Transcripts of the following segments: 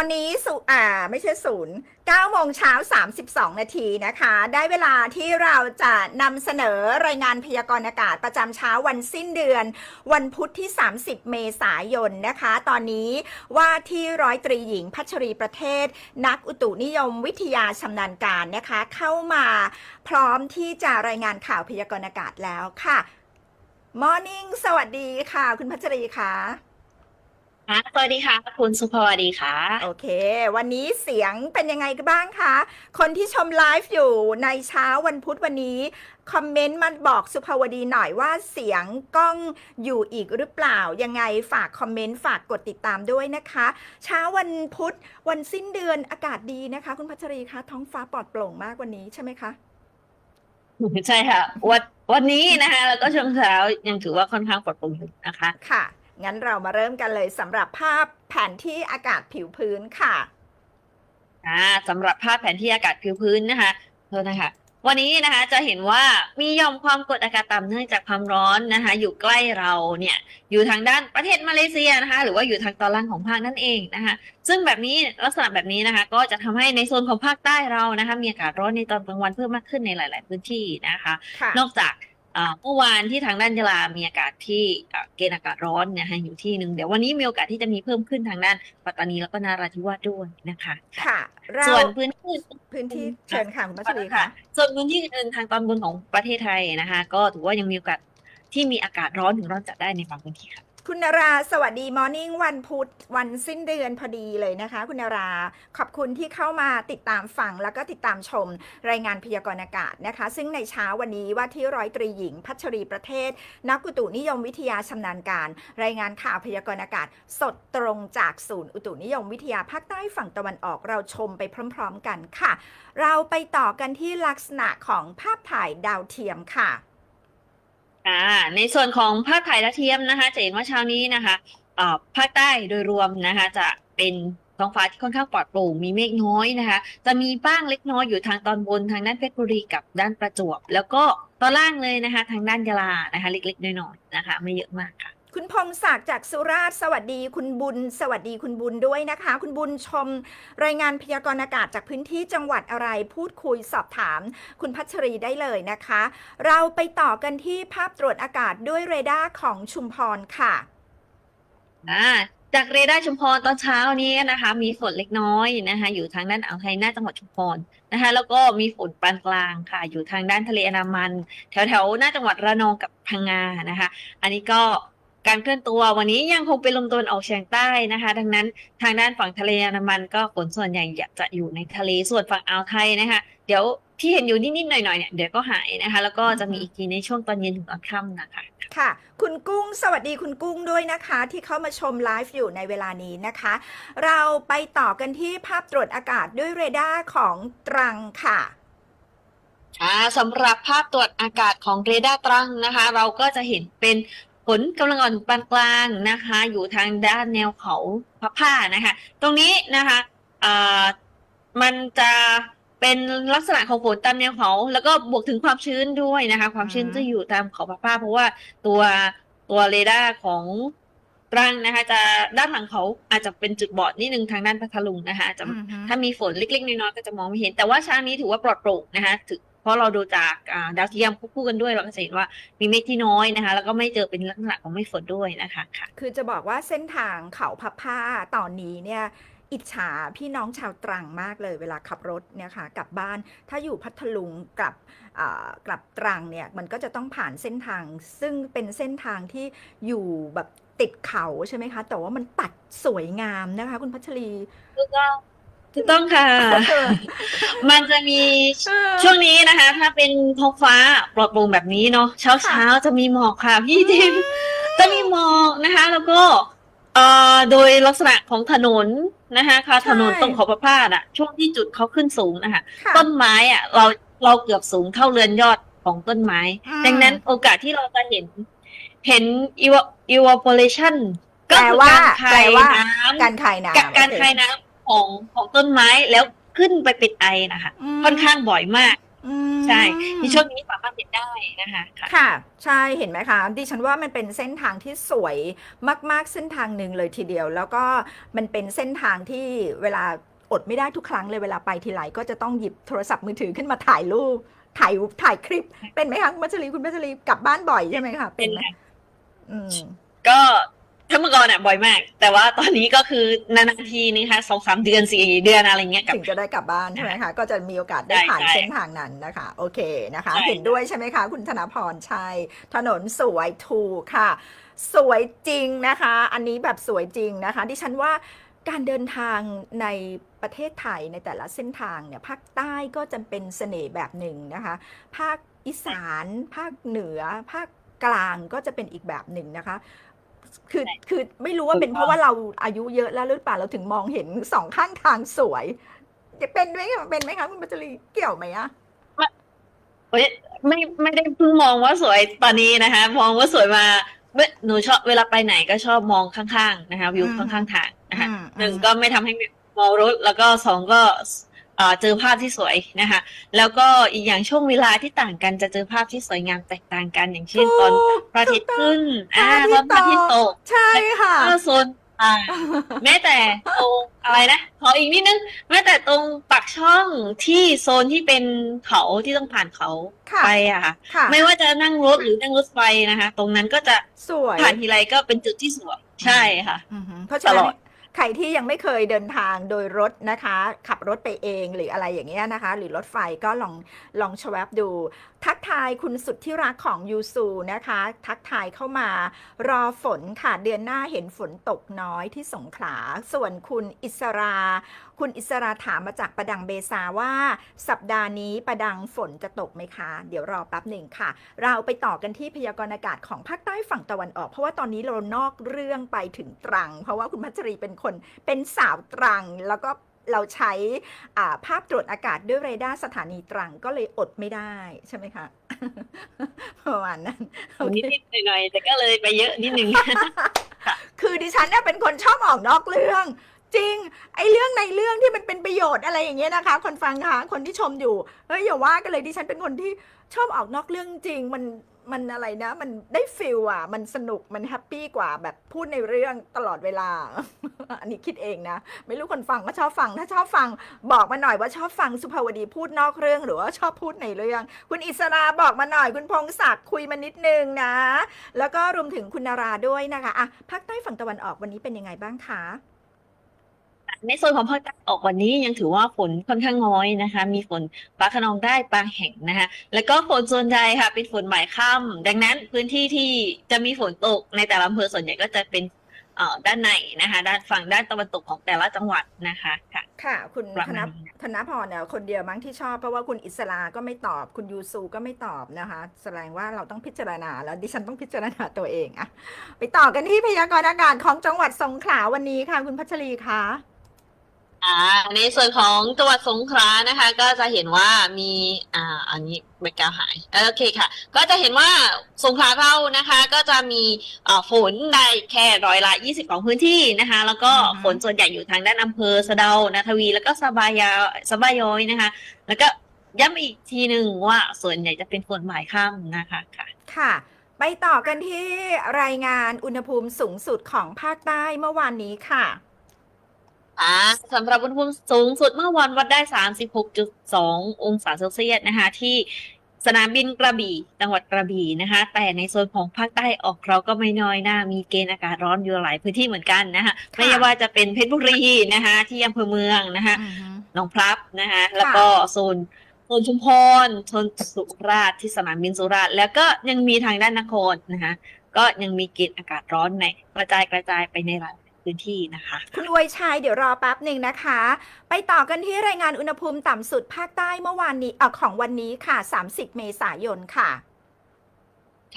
อนนี้สุอ่าไม่ใช่ศูนย์9โมงเช้า32นาทีนะคะ ได้เวลาที่เราจะนำเสนอรายงานพยากรณ์อากาศประจำเช้าวันสิ้นเดือน วันพุธที่ 30 เมษายนนะคะ ตอนนี้ว่าที่ร้อยตรีหญิงพัชรีประเทศ นักอุตุนิยมวิทยาชำนาญการนะคะ เข้ามาพร้อมที่จะรายงานข่าวพยากรณ์อากาศแล้วค่ะ Morning สวัสดีค่ะ คุณพัชรีค่ะ ค่ะสวัสดีค่ะ คุณสุภาวดีค่ะ โอเค วันนี้เสียงเป็นยังไงกันบ้างคะ คนที่ชมไลฟ์อยู่ในเช้าวันพุธวันนี้ คอมเมนต์มาบอกสุภาวดีหน่อยว่าเสียงกล้องอยู่อีกหรือเปล่า ยังไงฝากคอมเมนต์ฝากกดติดตามด้วยนะคะ เช้าวันพุธวันสิ้นเดือนอากาศดีนะคะ คุณพัชรีคะท้องฟ้าปลอดโปร่งมากวันนี้ใช่ไหมคะ ใช่ค่ะ วันวันนี้นะคะ แล้วก็ช่วงเช้ายังถือว่าค่อนข้างปลอดโปร่งอยู่นะคะ ค่ะ งั้นเรามาเริ่มกันเลยสำหรับภาพแผนที่อากาศผิวพื้นค่ะอ่าสำหรับภาพแผนที่อากาศผิวพื้นนะคะโทษนะคะ วันนี้นะคะจะเห็นว่ามีหย่อมความกดอากาศต่ำเนื่องจากความร้อนนะคะ อยู่ใกล้เราเนี่ยอยู่ทางด้านประเทศมาเลเซียนะคะ หรือว่าอยู่ทางตอนล่างของภาคนั่นเองนะคะ ซึ่งแบบนี้ลักษณะแบบนี้นะคะ ก็จะทำให้ในโซนของภาคใต้เรานะคะ มีอากาศร้อนในตอนกลางวันเพิ่มมากขึ้นในหลาย ๆ พื้นที่นะคะค่ะนอกจากอ่า เมื่อวานที่ทางด้านยะลามีอากาศที่อ่าเกณฑ์อากาศร้อนเนะคะอยู่ที่หนึ่งเดี๋ยววันนี้มีโอกาสที่จะมีเพิ่มขึ้นทางด้านปัตตานีแล้วก็นาราธิวาสด้วยนะคะ ค่ะเราส่วนพื้นที่พื้นที่เชิญค่ะคุณพัชรีค่ะ ส่วนพื้นที่อื่นๆทางตอนบนของประเทศไทยนะคะ ก็ถือว่ายังมีโอกาสที่มีอากาศร้อนถึงร้อนจัดได้ในบางพื้นที่ค่ะ คุณนาราสวัสดีมอร์นิ่งวันพุธวันสิ้นเดือนพอดีเลยนะคะ คุณนาราขอบคุณที่เข้ามาติดตามฟังแล้วก็ติดตามชมรายงานพยากรณ์อากาศนะคะ ซึ่งในเช้าวันนี้ว่าที่ร้อยตรีหญิง พัชรีประเทศ นักอุตุนิยมวิทยาชำนาญการ รายงานข่าวพยากรณ์อากาศ สดตรงจากศูนย์อุตุนิยมวิทยาภาคใต้ฝั่งตะวันออกเราชมไปพร้อม ๆ กันค่ะ เราไปต่อกันที่ลักษณะของภาพถ่ายดาวเทียมค่ะ อ่าในส่วนของภาพถ่ายดาวเทียมนะคะจะเห็นว่าเช้านี้นะคะอ่าภาคใต้โดยรวมนะคะ จะเป็นท้องฟ้าที่ค่อนข้างปลอดโปร่งมีเมฆน้อยนะคะ จะมีบ้างเล็กน้อยอยู่ทางตอนบนทางด้านเพชรบุรีกับด้านประจวบ แล้วก็ตอนล่างเลยนะคะ ทางด้านยะลานะคะ เล็กๆน้อยๆนะคะ ไม่เยอะมากค่ะ คุณพงศักดิ์จากสุราษฎร์สวัสดีคุณบุญ สวัสดีคุณบุญด้วยนะคะ คุณบุญชมรายงานพยากรณ์อากาศจากพื้นที่จังหวัดอะไรพูดคุยสอบถาม คุณพัชรีได้เลยนะคะ เราไปต่อกันที่ภาพตรวจอากาศด้วยเรดาร์ของชุมพรค่ะอ่าจากเรดาร์ชุมพรตอนเช้านี้นะคะ มีฝนเล็กน้อยนะคะ อยู่ทางด้านอ่าวไทยหน้าจังหวัดชุมพรนะคะ แล้วก็มีฝนปานกลางค่ะ อยู่ทางด้านทะเลอันดามัน แถวแถวๆหน้าจังหวัดระนองกับพังงานะคะ อันนี้ก็ การเคลื่อนตัววันนี้ยังคงเป็นลมตะวันออกเฉียงใต้นะคะ ดังนั้นทางด้านฝั่งทะเลอันดามันก็ฝนส่วนใหญ่จะอยู่ในทะเลส่วนฝั่งอ่าวไทยนะคะ เดี๋ยวที่เห็นอยู่นิดๆหน่อยๆเนี่ยเดี๋ยวก็หายนะคะ แล้วก็จะมีอีกทีในช่วงตอนเย็นถึงตอนค่ำนะคะ ค่ะ คุณกุ้งสวัสดีคุณกุ้งด้วยนะคะ ที่เข้ามาชมไลฟ์อยู่ในเวลานี้นะคะ เราไปต่อกันที่ภาพตรวจอากาศด้วยเรดาร์ของตรังค่ะค่ะสำหรับภาพตรวจอากาศของเรดาร์ตรังนะคะ เราก็จะเห็นเป็น ฝนกำลังอ่อนปานกลางนะคะ อยู่ทางด้านแนวเขาพะผ้านะคะ ตรงนี้นะคะอ่ามันจะเป็นลักษณะของฝนตามแนวเขาแล้วก็บวกถึงความชื้นด้วยนะคะ ความชื้นอืมจะอยู่ตามเขาพะผ้า เพราะว่าตัวตัวเรดาร์ของตรังนะคะ จะด้านหลังเขาอาจจะเป็นจุดบอดนิดนึงทางด้านพัทลุงนะคะอาจจะอือฮึถ้ามีฝนเล็กๆน้อยๆก็จะมองไม่เห็น แต่ว่าเช้านี้ถือว่าปลอดโปร่งนะคะถือ เพราะเราดูจากอ่าดาวเทียมควบคู่กันด้วยเราก็จะเห็นว่ามีเมฆที่น้อยนะคะ แล้วก็ไม่เจอเป็นลักษณะของเมฆฝนด้วยนะคะค่ะ คือจะบอกว่าเส้นทางเขาพับผ้าตอนนี้เนี่ยอิจฉาพี่น้องชาวตรังมากเลยเวลาขับรถเนี่ยค่ะกลับบ้านถ้าอยู่พัทลุงกลับอ่ากลับตรังเนี่ยมันก็จะต้องผ่านเส้นทาง ซึ่งเป็นเส้นทางที่อยู่แบบติดเขาใช่ไหมคะ แต่ว่ามันตัดสวยงามนะคะ คุณพัชรีถูกต้อง ถูกต้องค่ะ มันจะมีช่วงนี้นะคะ ถ้าเป็นท้องฟ้าปลอดโปร่งแบบนี้เนาะเช้าเช้าๆจะมีหมอกค่ะพี่ทิมจะมีหมอกนะคะ แล้วก็เอ่อโดยลักษณะของถนนนะคะค่ะใช่ถนนตรงขอบพระอะช่วงที่จุดเขาขึ้นสูงนะคะค่ะต้นไม้อะเราเราเกือบสูงเท่าเรือนยอดของต้นไม้อืมดังนั้นโอกาสที่เราจะเห็น เห็น evo- evaporation ก็แปลคือว่าการคาแปลยว่าน้ำการคายน้ำ กะการโอเคคายน้ำของของต้นไม้แล้วขึ้นไปเป็นไอนะคะมค่อนข้างบ่อยมาก อืม ใช่ใช่อืมในช่วงนี้สามารถเห็นได้นะคะค่ะ ค่ะ ใช่เห็นไหมคะ ดิฉันว่ามันเป็นเส้นทางที่สวยมาก ๆ เส้นทางหนึ่งเลยทีเดียว แล้วก็มันเป็นเส้นทางที่เวลาอดไม่ได้ทุกครั้งเลยเวลาไปทีไรก็จะต้องหยิบโทรศัพท์มือถือขึ้นมาถ่ายรูปถ่ายถ่ายคลิปเป็นไหมคะคุณมัชรีคุณมัชรีกลับบ้านบ่อยใช่ไหมคะเป็นไหมค่ะอืม ก็ ถ้าเมื่อก่อนอะบ่อยมาก แต่ว่าตอนนี้ก็คือนานๆทีนะคะสองสามเดือนสี่เดือนอะไรเงี้ยกลับ ถึงจะได้กลับบ้านใช่ไหมคะ ก็จะมีโอกาสได้ใช่ผ่านใช่เส้นทางนั้นนะคะ โอเคนะคะ ใช่ เห็นด้วยใช่ไหมคะ คุณธนพรใช่ถนนสวยถูกค่ะ สวยจริงนะคะ อันนี้แบบสวยจริงนะคะ ดิฉันว่าการเดินทางในประเทศไทยในแต่ละเส้นทางเนี่ยภาคใต้ก็จะเป็นเสน่ห์แบบหนึ่งนะคะ ภาคอีสาน ภาคเหนือ ภาคกลางก็จะเป็นอีกแบบหนึ่งนะคะ คือคือไม่รู้ว่าเป็นเพราะว่าเราอายุเยอะแล้วหรือเปล่าเราถึงมองเห็นสองข้างทางสวยเป็นไหมคะเป็นไหมคะคุณปัจจรีเกี่ยวไหมอะเฮ้ยไม่ไม่ได้เพิ่งมองว่าสวยตอนนี้นะคะ มองว่าสวยมาเว้ยหนูชอบเวลาไปไหนก็ชอบมองข้างๆนะคะวิวข้างๆทางนะคะอืมหนึ่งก็ไม่ทำให้มองรถแล้วก็สองก็ เอ่อเจอภาพที่สวยนะคะ แล้วก็อีกอย่างช่วงเวลาที่ต่างกันจะเจอภาพที่สวยงามแตกต่างกัน อย่างเช่นตอนพระอาทิตย์ขึ้นอ่าตอนพระอาทิตย์ตกใช่ค่ะก็โซนอ่าแม้แต่ตรงอะไรนะขออีกนิดนึงแม้แต่ตรงปากช่องที่โซนที่เป็นเขาที่ต้องผ่านเขาค่ะไปอะค่ะค่ะ ไม่ว่าจะนั่งรถหรือนั่งรถไฟนะคะ ตรงนั้นก็จะสวยผ่านทีไรก็เป็นจุดที่สวยใช่ค่ะอือฮึเพราะฉะนั้ตนลอด ใครที่ยังไม่เคยเดินทางโดยรถนะคะ ขับรถไปเองหรืออะไรอย่างเงี้ยนะคะ หรือรถไฟก็ลองลองชวบดูทักทายคุณสุดที่รักของยูซูนะคะ ทักทายเข้ามารอฝนค่ะ เดือนหน้าเห็นฝนตกน้อยที่สงขลา ส่วนคุณอิสรา คุณอิสราถามมาจากประดังเบซาว่า สัปดาห์นี้ประดังฝนจะตกไหมคะ เดี๋ยวรอแป๊บหนึ่งค่ะ เราไปต่อกันที่พยากรณ์อากาศของภาคใต้ฝั่งตะวันออก เพราะว่าตอนนี้เรานอกเรื่องไปถึงตรัง เพราะว่าคุณพัชรีเป็นคนเป็นสาวตรังแล้วก็ เราใช้อ่าภาพตรวจอากาศด้วยเรดาร์สถานีตรังก็เลยอดไม่ได้ใช่ไหมคะประมาณนั้นโอเคนิดๆหน่อยๆแต่ก็เลยไปเยอะนิดนึงคือดิฉันเนี่ยเป็นคนชอบออกนอกเรื่องจริง ไอ้เรื่องในเรื่องที่มันเป็นประโยชน์อะไรอย่างเงี้ยนะคะ คนฟังคะคนที่ชมอยู่ เฮ้ยอย่าว่ากันเลยดิฉันเป็นคนที่ชอบออกนอกเรื่องจริง มัน มันอะไรนะ มันได้ฟิลอะ มันสนุกมันแฮปปี้กว่าแบบพูดในเรื่องตลอดเวลา อันนี้คิดเองนะ ไม่รู้คนฟังก็ชอบฟัง ถ้าชอบฟังบอกมาหน่อยว่าชอบฟังสุภาวดีพูดนอกเรื่อง หรือว่าชอบพูดในเรื่อง คุณอิสราบอกมาหน่อย คุณพงศักดิ์คุยมานิดนึงนะ แล้วก็รวมถึงคุณนาราด้วยนะคะอะภาคใต้ฝั่งตะวันออกวันนี้เป็นยังไงบ้างคะ ในโซนของภาคใต้ออกวันนี้ยังถือว่าฝนค่อนข้างน้อยนะคะ มีฝนฟ้าคะนองได้บางแห่งนะคะ แล้วก็ฝนส่วนใหญ่ค่ะ เป็นฝนหมายค่ำดังนั้นพื้นที่ที่จะมีฝนตกในแต่ละอำเภอส่วนใหญ่ก็จะเป็นเอ่อด้านในนะคะ ด้านฝั่งด้านตะวันตกของแต่ละจังหวัดนะคะค่ะค่ะ คุณประธมานณพนี้ธนพรเนี่ยคนเดียวมั้งที่ชอบเพราะว่าคุณอิสราก็ไม่ตอบ คุณยูซูก็ไม่ตอบนะคะ แสดงว่าเราต้องพิจารณาแล้วดิฉันต้องพิจารณาตัวเองอะไปต่อกันที่พยากรณ์อากาศของจังหวัดสงขลาวันนี้ค่ะ คุณพัชรีคะ อ่าในส่วนของจังหวัดสงขลานะคะ ก็จะเห็นว่ามีอ่าอันนี้แบกกราวด์หายโอเคค่ะ ก็จะเห็นว่าสงขลาเรานะคะ ก็จะมีอ่าฝนได้แค่ร้อยละยี่สิบของพื้นที่นะคะ แล้วก็อือฮึฝนส่วนใหญ่อยู่ทางด้านอำเภอสะเดานาทวี แล้วก็สบายาสบายย้อยนะคะ แล้วก็ย้ำอีกทีหนึ่งว่าส่วนใหญ่จะเป็นฝนหมายค่ำนะคะค่ะ ค่ะไปต่อกันที่รายงานอุณหภูมิสูงสุดของภาคใต้เมื่อวานนี้ค่ะ อ่าสำหรับอุณหภูมิสูงสุดเมื่อวันวัดได้ 36.2 องศาเซลเซียสนะคะ ที่สนามบินกระบี่จังหวัดกระบี่นะคะ แต่ในโซนของภาคใต้ออกเราก็ไม่น้อยหน้า มีเกณฑ์อากาศร้อนอยู่หลายพื้นที่เหมือนกันนะคะไม่ว่าจะเป็นเพชรบุรีนะคะ ที่อำเภอเมืองนะคะหนองพลับนะคะ แล้วก็โซนโซนชุมพรโซนสุราษฎร์ที่สนามบินสุราษฎร์แล้วก็ยังมีทางด้านนครนะคะ ก็ยังมีเกณฑ์อากาศร้อนในกระจายกระจายไปในหลาย พื้นที่นะคะ คุณอวยชัยเดี๋ยวรอแป๊บหนึ่งนะคะ ไปต่อกันที่รายงานอุณหภูมิต่ำสุดภาคใต้เมื่อวานนี้เออของวันนี้ค่ะ 30 เมษายนค่ะ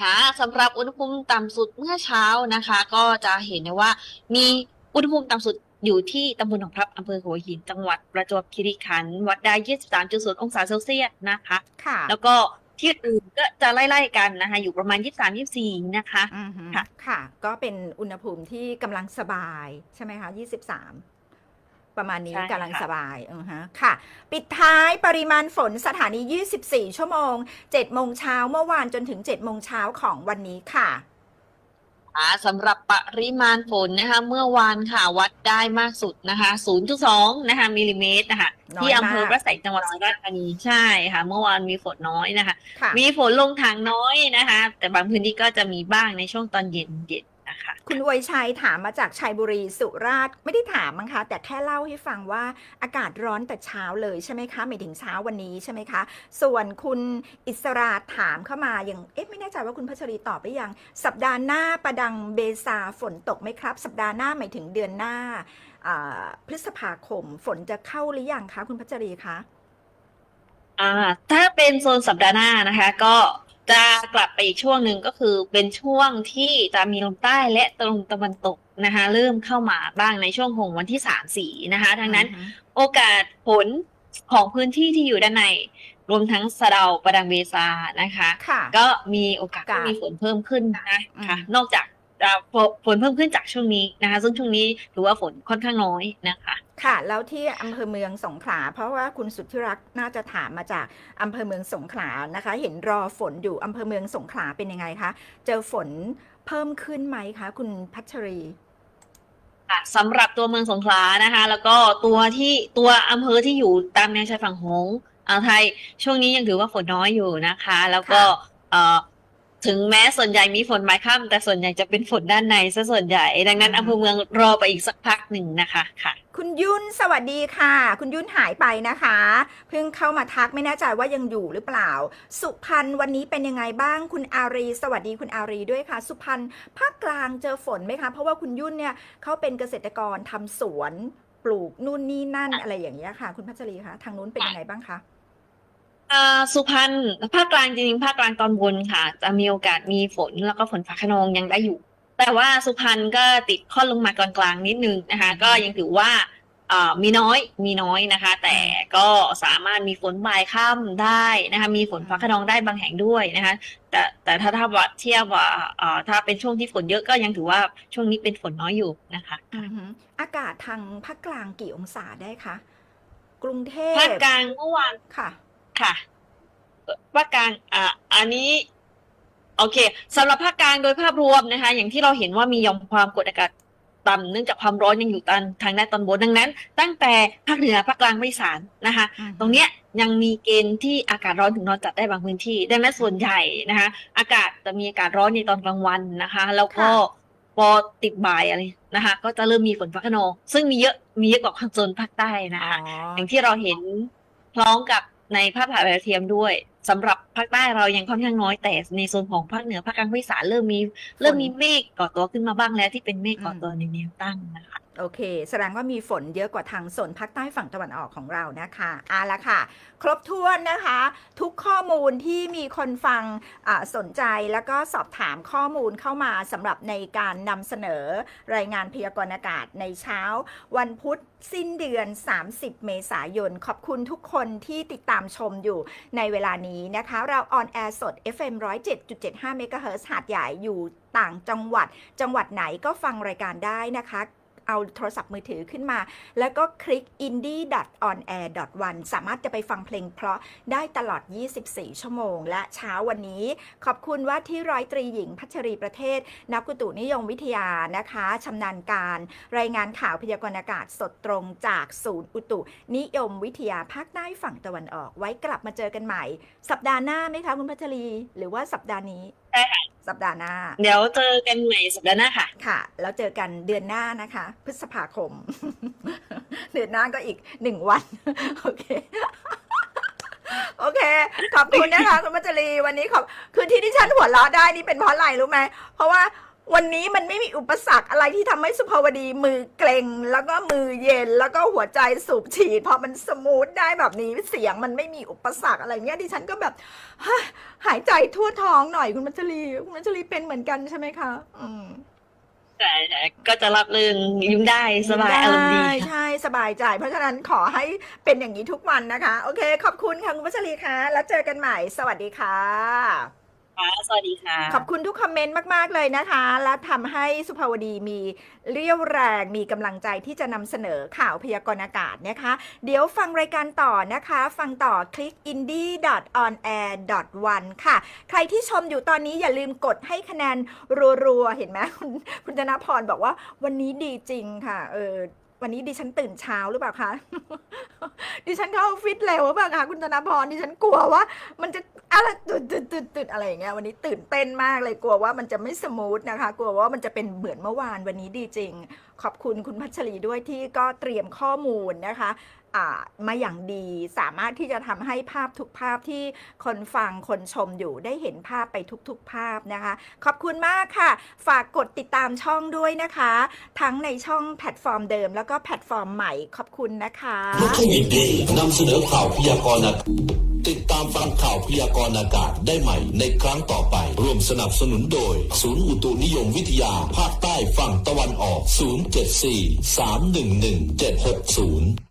ค่ะสำหรับอุณหภูมิต่ำสุดเมื่อเช้านะคะ ก็จะเห็นได้ว่ามีอุณหภูมิต่ำสุดอยู่ที่ตำบลหนองพลับอำเภอหัวหิน จังหวัดประจวบคีรีขันธ์วัดได้ 23.0 องศาเซลเซียสนะคะ ค่ะ แล้วก็ ที่อื่นก็จะไล่ๆกันนะคะอยู่ประมาณ 23-24 นะคะ อือฮึค่ะ ค่ะ ก็เป็นอุณหภูมิที่กำลังสบายใช่ไหมคะ23 ประมาณนี้ใช่กำลังค่ะสบายอือฮะค่ะ ปิดท้ายปริมาณฝนสถานี 24 ชั่วโมง7โมงเช้าเมื่อวานจนถึง7โมงเช้าของวันนี้ค่ะ อ่าสำหรับปริมาณฝนนะคะ เมื่อวานค่ะวัดได้มากสุดนะคะ 0.2 นะคะมิลลิเมตรนะคะน้อยที่อำเภอมาก พระแสงจังหวัดสุราษฎร์ธานีใช่ค่ะ เมื่อวานมีฝนน้อยนะคะ ค่ะ มีฝนลงทางน้อยนะคะ แต่บางพื้นที่ก็จะมีบ้างในช่วงตอนเย็นเย็นๆนะ คะคุณอวยชัยถามมาจากชัยบุรีสุราษฎร์ไม่ได้ถามมั้งคะ แต่แค่เล่าให้ฟังว่าอากาศร้อนแต่เช้าเลยใช่ไหมคะหมายถึงเช้าวันนี้ใช่ไหมคะ ส่วนคุณอิสราถามเข้ามาอย่างเอ๊ะไม่แน่ใจว่าคุณพัชรีตอบไปยัง สัปดาห์หน้าประดังเบซาฝนตกไหมครับ สัปดาห์หน้าหมายถึงเดือนหน้าอ่าพฤษภาคม ฝนจะเข้าหรือยังคะ คุณพัชรีคะอ่าถ้าเป็นโซนสัปดาห์หน้านะคะ ก็ จะกลับไปอีกช่วงหนึ่งก็คือเป็นช่วงที่จะมีลมใต้และลมตะวันตกนะคะเริ่มเข้ามาบ้างในช่วงของวันที่สามสี่นะคะดังนั้นอือฮึโอกาสฝนของพื้นที่ที่อยู่ด้านใน รวมทั้งสะเดาประดังเบซานะคะค่ะก็มีโอกาสโอกาสที่มีฝนเพิ่มขึ้นนะคะอืมค่ะนอกจากจะ ฝนฝนเพิ่มขึ้นจากช่วงนี้นะคะ ซึ่งช่วงนี้ถือว่าฝนค่อนข้างน้อยนะคะ ค่ะ แล้วที่อำเภอเมืองสงขลาเพราะว่าคุณสุทธิรักษ์น่าจะถามมาจากอำเภอเมืองสงขลานะคะ เห็นรอฝนอยู่อำเภอเมืองสงขลาเป็นยังไงคะ เจอฝนเพิ่มขึ้นไหมคะคุณพัชรีค่ะสำหรับตัวเมืองสงขลานะคะ แล้วก็ตัวที่ตัวอำเภอที่อยู่ตามแนวชายฝั่งของอ่าวไทยช่วงนี้ยังถือว่าฝนน้อยอยู่นะคะ แล้วก็ค่ะเอ่อ ถึงแม้ส่วนใหญ่มีฝนไม้ค่ำแต่ส่วนใหญ่จะเป็นฝนด้านในซะส่วนใหญ่ ดังนั้นอือฮึอำเภอเมืองรอไปอีกสักพักหนึ่งนะคะค่ะ คุณยุ่นสวัสดีค่ะ คุณยุ่นหายไปนะคะ เพิ่งเข้ามาทักไม่แน่ใจว่ายังอยู่หรือเปล่า สุพรรณวันนี้เป็นยังไงบ้างคุณอารี สวัสดีคุณอารีด้วยค่ะ สุพรรณภาคกลางเจอฝนไหมคะ เพราะว่าคุณยุ่นเนี่ยเขาเป็นเกษตรกรทำสวน ปลูกนู่นนี่นั่นอะไรอย่างเงี้ยค่ะ คุณพัชรีคะทางนู้นเป็นยังไงบ้างคะ อ่าสุพรรณภาคกลางจริงๆภาคกลางตอนบนค่ะ จะมีโอกาสมีฝนแล้วก็ฝนฟ้าคะนองยังได้อยู่ แต่ว่าสุพรรณก็ติดข้อนลงมากลางๆนิดนึงนะคะ ก็ยังถือว่าอ่ามีน้อยมีน้อยนะคะ แต่ก็สามารถมีฝนบ่ายค่ำได้นะคะ มีฝนฟ้าคะนองได้บางแห่งด้วยนะคะ แต่แต่ถ้าถ้าว่าเทียบว่าอ่าถ้าเป็นช่วงที่ฝนเยอะก็ยังถือว่าช่วงนี้เป็นฝนน้อยอยู่นะคะ อือฮึอากาศทางภาคกลางกี่องศาได้คะ กรุงเทพภาคกลางเมื่อวาน ค่ะ ค่ะภาคกลางอ่าอันนี้ โอเคสำหรับภาคกลางโดยภาพรวมนะคะ อย่างที่เราเห็นว่ามีหย่อมความกดอากาศต่ำเนื่องจากความร้อนยังอยู่ตอนทางด้านตอนบนดังนั้น ตั้งแต่ภาคเหนือภาคกลางภาคอีสานนะคะ ตรงเนี้ยยังมีเกณฑ์ที่อากาศร้อนถึงร้อนจัดได้บางพื้นที่ดังนั้นส่วนใหญ่นะคะ อากาศจะมีอากาศร้อนในตอนกลางวันนะคะ แล้วก็ค่ะพอติดบ่ายอะไรนะคะ ก็จะเริ่มมีฝนฟ้าคะนองซึ่งมีเยอะมีเยอะกว่าโซนภาคใต้นะคะอย่างที่เราเห็นพร้อมกับ ในภาพถ่ายดาวเทียมด้วย สำหรับภาคใต้เรายังค่อนข้างน้อยแต่ในโซนของภาคเหนือภาคกลางภาคอีสานเริ่มมี เริ่มมีเมฆก่อตัวขึ้นมาบ้างแล้วที่เป็นเมฆก่อตัวในแนวตั้งนะคะโอเค แสดงว่ามีฝนเยอะกว่าทางโซนภาคใต้ฝั่งตะวันออกของเรานะคะเอาละค่ะ ครบถ้วนนะคะ ทุกข้อมูลที่มีคนฟังอ่าสนใจแล้วก็สอบถามข้อมูลเข้ามาสำหรับในการนำเสนอรายงานพยากรณ์อากาศในเช้า วันพุธสิ้นเดือน 30 เมษายน ขอบคุณทุกคนที่ติดตามชมอยู่ในเวลานี้นะคะ เราออนแอร์สด FM 107.75 MHz หาดใหญ่อยู่ต่างจังหวัด จังหวัดไหนก็ฟังรายการได้นะคะ เอาโทรศัพท์มือถือขึ้นมา แล้วก็คลิก indie.onair.1 สามารถจะไปฟังเพลงเพราะได้ตลอด 24 ชั่วโมง และเช้าวันนี้ ขอบคุณว่าที่ร้อยตรีหญิงพัชรีประเทศ นักอุตุนิยมวิทยานะคะชำนาญการ รายงานข่าวพยากรณ์อากาศสดตรงจากศูนย์อุตุ นิยมวิทยาภาคใต้ฝั่งตะวันออก ไว้กลับมาเจอกันใหม่ สัปดาห์หน้าไหมคะคุณพัชรี หรือว่าสัปดาห์นี้ใช่ค่ะ สัปดาห์หน้า เดี๋ยวเจอกันใหม่สัปดาห์หน้าค่ะ ค่ะ แล้วเจอกันเดือนหน้านะคะ พฤษภาคม เดือนหน้าก็อีกหนึ่งวัน โอเคโอเค ขอบคุณนะคะคุณมัจจรีวันนี้ขอบคือที่ที่ฉันหัวเราะได้นี่เป็นเพราะอะไรรู้ไหมเพราะว่า วันนี้มันไม่มีอุปสรรคอะไรที่ทำให้สุภาวดีมือเกร็ง แล้วก็มือเย็นแล้วก็หัวใจสูบฉีดพอมันสมูทได้แบบนี้เสียงมันไม่มีอุปสรรคอะไรเงี้ยดิฉันก็แบบเฮ้ยหายใจทั่วท้องหน่อยคุณมัจจรีคุณมัจจรีเป็นเหมือนกันใช่ไหมคะ อืมใช่ใช่ก็จะรับลื่นยิ้มได้สบายอารมณ์ดีได้ค่ะใช่สบายใจ เพราะฉะนั้นขอให้เป็นอย่างนี้ทุกวันนะคะ โอเค ขอบคุณค่ะคุณพัชรีค่ะ แล้วเจอกันใหม่ สวัสดีค่ะ ค่ะ สวัสดีค่ะ ขอบคุณทุกคอมเมนต์มาก ๆ เลยนะคะ และทำให้สุภาวดีมีเรี่ยวแรงมีกำลังใจที่จะนำเสนอข่าวพยากรณ์อากาศนะคะ เดี๋ยวฟังรายการต่อนะคะ ฟังต่อคลิก indie.onair.one ค่ะ ใครที่ชมอยู่ตอนนี้อย่าลืมกดให้คะแนนรัว ๆ เห็นไหมคุณคุณธนพรบอกว่าวันนี้ดีจริงค่ะ เออ วันนี้ดิฉันตื่นเช้าหรือเปล่าคะ ดิฉันเข้าออฟฟิศเร็วหรือเปล่าคะคุณธนาพรดิฉันกลัวว่า มันจะอะไรตื่นตื่นตื่นตื่นอะไรอย่างเงี้ยวันนี้ตื่นเต้นมากเลยกลัวว่ามันจะไม่สมูทนะคะ กลัวว่ามันจะเป็นเหมือนเมื่อวานวันนี้ดีจริง ขอบคุณคุณพัชรีด้วยที่ก็เตรียมข้อมูลนะคะ มาอย่างดีสามารถที่จะทำให้ภาพทุกภาพที่คนฟังคนชมอยู่ได้เห็นภาพไปทุกๆ ภาพนะคะ ขอบคุณมากค่ะ ฝากกดติดตามช่องด้วยนะคะ ทั้งในช่องแพลตฟอร์มเดิม แล้วก็แพลตฟอร์มใหม่ขอบคุณนะคะลูกทุ่งอินดี้นำเสนอข่าวพยากรณ์อากาศติดตามฟังข่าวพยากรณ์อากาศได้ใหม่ในครั้งต่อไป ร่วมสนับสนุนโดย ศูนย์อุตุนิยมวิทยา ภาคใต้ฝั่งตะวันออก 074 311 760